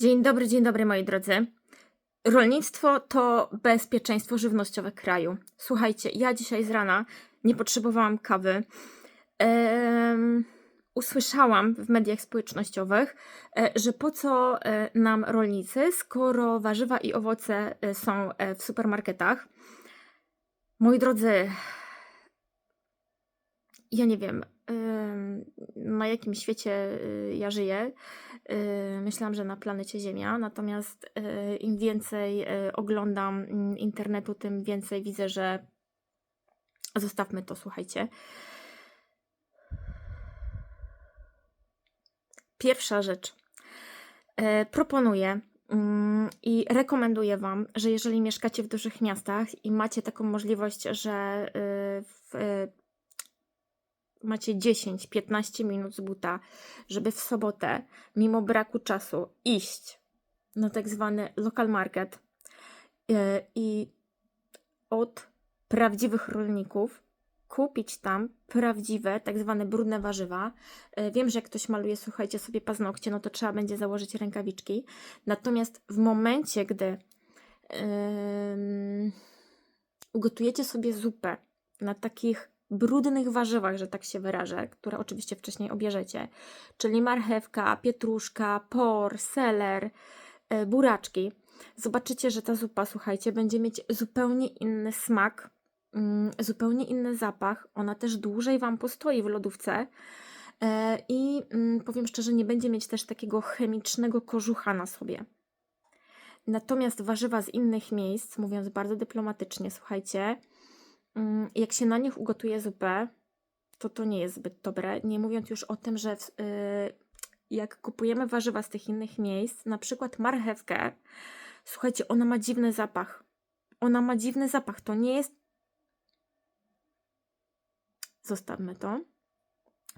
Dzień dobry, dzień dobry moi drodzy. Rolnictwo to bezpieczeństwo żywnościowe kraju. Słuchajcie, ja dzisiaj z rana nie potrzebowałam kawy. Usłyszałam w mediach społecznościowych, e, że po co e, nam rolnicy, skoro warzywa i owoce e, są w supermarketach. Moi drodzy, ja nie wiem, na jakim świecie ja żyję. Y, Myślałam, że na planecie Ziemia, natomiast y, im więcej y, oglądam mm, internetu, tym więcej widzę, że zostawmy to, słuchajcie. Pierwsza rzecz. Proponuję mm, i rekomenduję Wam, że jeżeli mieszkacie w dużych miastach i macie taką możliwość, że w, macie 10-15 minut z buta, żeby w sobotę, mimo braku czasu, iść na tak zwany local market y, i od prawdziwych rolników kupić tam prawdziwe, tak zwane brudne warzywa. E, Wiem, że jak ktoś maluje, słuchajcie, sobie paznokcie, no to trzeba będzie założyć rękawiczki. Natomiast w momencie, gdy ugotujecie sobie zupę na takich brudnych warzywach, że tak się wyrażę, które oczywiście wcześniej obierzecie, czyli marchewka, pietruszka, por, seler, e, buraczki, zobaczycie, że ta zupa, słuchajcie, będzie mieć zupełnie inny smak, mm, zupełnie inny zapach. Ona też dłużej Wam postoi w lodówce. E, I mm, powiem szczerze, nie będzie mieć też takiego chemicznego kożucha na sobie. Natomiast warzywa z innych miejsc, mówiąc bardzo dyplomatycznie, słuchajcie, jak się na nich ugotuje zupę, to to nie jest zbyt dobre. Nie mówiąc już o tym, że w, y, jak kupujemy warzywa z tych innych miejsc, na przykład marchewkę, słuchajcie, ona ma dziwny zapach. Ona ma dziwny zapach. To nie jest. Zostawmy to.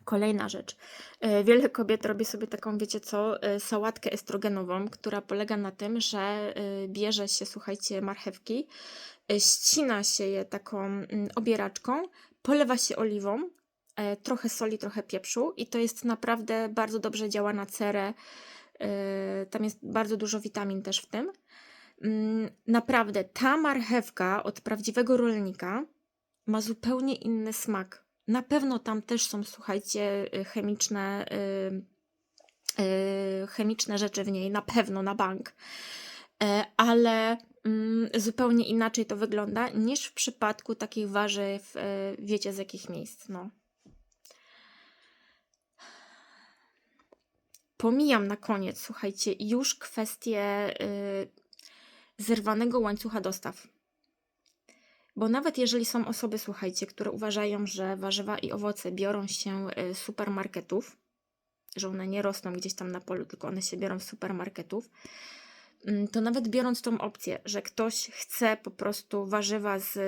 Kolejna rzecz. E, Wiele kobiet robi sobie taką, wiecie co, e, sałatkę estrogenową, która polega na tym, że bierze się, słuchajcie, marchewki, ścina się je taką mm, obieraczką, polewa się oliwą, e, trochę soli, trochę pieprzu i to jest naprawdę bardzo dobrze działa na cerę. e, Tam jest bardzo dużo witamin też w tym. Mm, Naprawdę, ta marchewka od prawdziwego rolnika ma zupełnie inny smak. Na pewno tam też są, słuchajcie, chemiczne, chemiczne rzeczy w niej, na pewno, na bank. E, Ale mm, zupełnie inaczej to wygląda niż w przypadku takich warzyw, e, wiecie z jakich miejsc. No. Pomijam na koniec, słuchajcie, już kwestię y, zerwanego łańcucha dostaw. Bo nawet jeżeli są osoby, słuchajcie, które uważają, że warzywa i owoce biorą się y, z supermarketów, że one nie rosną gdzieś tam na polu, tylko one się biorą z supermarketów, to nawet biorąc tą opcję, że ktoś chce po prostu warzywa z,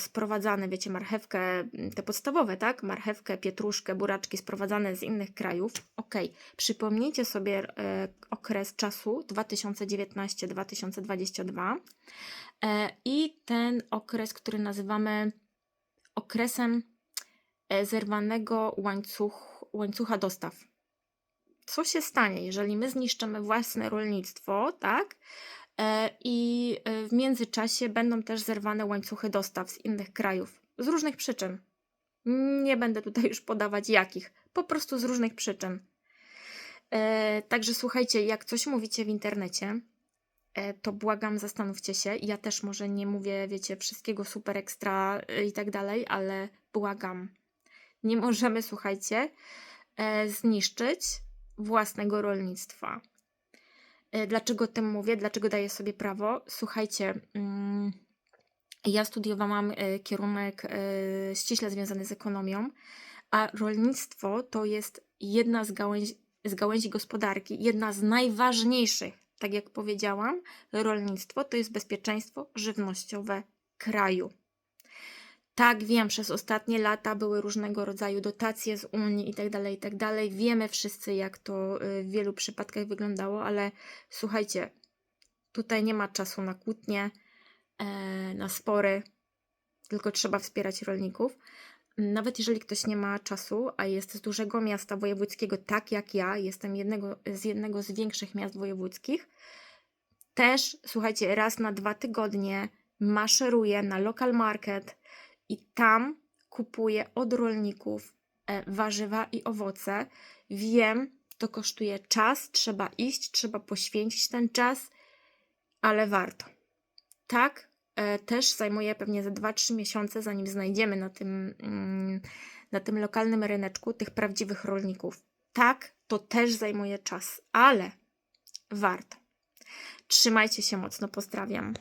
sprowadzane, wiecie, marchewkę, mm, te podstawowe, tak? Marchewkę, pietruszkę, buraczki sprowadzane z innych krajów. Okej, przypomnijcie sobie e, okres czasu 2019-2022 e, i ten okres, który nazywamy okresem e, zerwanego łańcuch, łańcucha dostaw co się stanie, jeżeli my zniszczymy własne rolnictwo, tak? E, I e, w międzyczasie będą też zerwane łańcuchy dostaw z innych krajów. Z różnych przyczyn. Nie będę tutaj już podawać jakich. Po prostu z różnych przyczyn. E, Także słuchajcie, jak coś mówicie w internecie, to błagam, zastanówcie się. Ja też może nie mówię, wiecie, wszystkiego super ekstra i tak dalej, ale błagam. Nie możemy, słuchajcie, zniszczyć własnego rolnictwa. E, Dlaczego tym mówię? Dlaczego daję sobie prawo? Słuchajcie, mm, ja studiowałam e, kierunek e, ściśle związany z ekonomią, a rolnictwo to jest jedna z gałęzi, z gałęzi gospodarki, jedna z najważniejszych. Tak jak powiedziałam, rolnictwo to jest bezpieczeństwo żywnościowe kraju. Tak, wiem, przez ostatnie lata były różnego rodzaju dotacje z Unii i tak dalej, i tak. Wiemy wszyscy, jak to y, w wielu przypadkach wyglądało, ale słuchajcie, tutaj nie ma czasu na kłótnie, e, na spory, tylko trzeba wspierać rolników. nawet jeżeli ktoś nie ma czasu, a jest z dużego miasta wojewódzkiego, tak jak ja, jestem jednego, z jednego z większych miast wojewódzkich, też, słuchajcie, raz na dwa tygodnie maszeruję na local market i tam kupuję od rolników e, warzywa i owoce. Wiem, to kosztuje czas, trzeba iść, trzeba poświęcić ten czas, ale warto. Tak, e, też zajmuje pewnie ze 2-3 miesiące, zanim znajdziemy na tym, mm, na tym lokalnym ryneczku tych prawdziwych rolników. Tak, to też zajmuje czas, ale warto. Trzymajcie się mocno, pozdrawiam.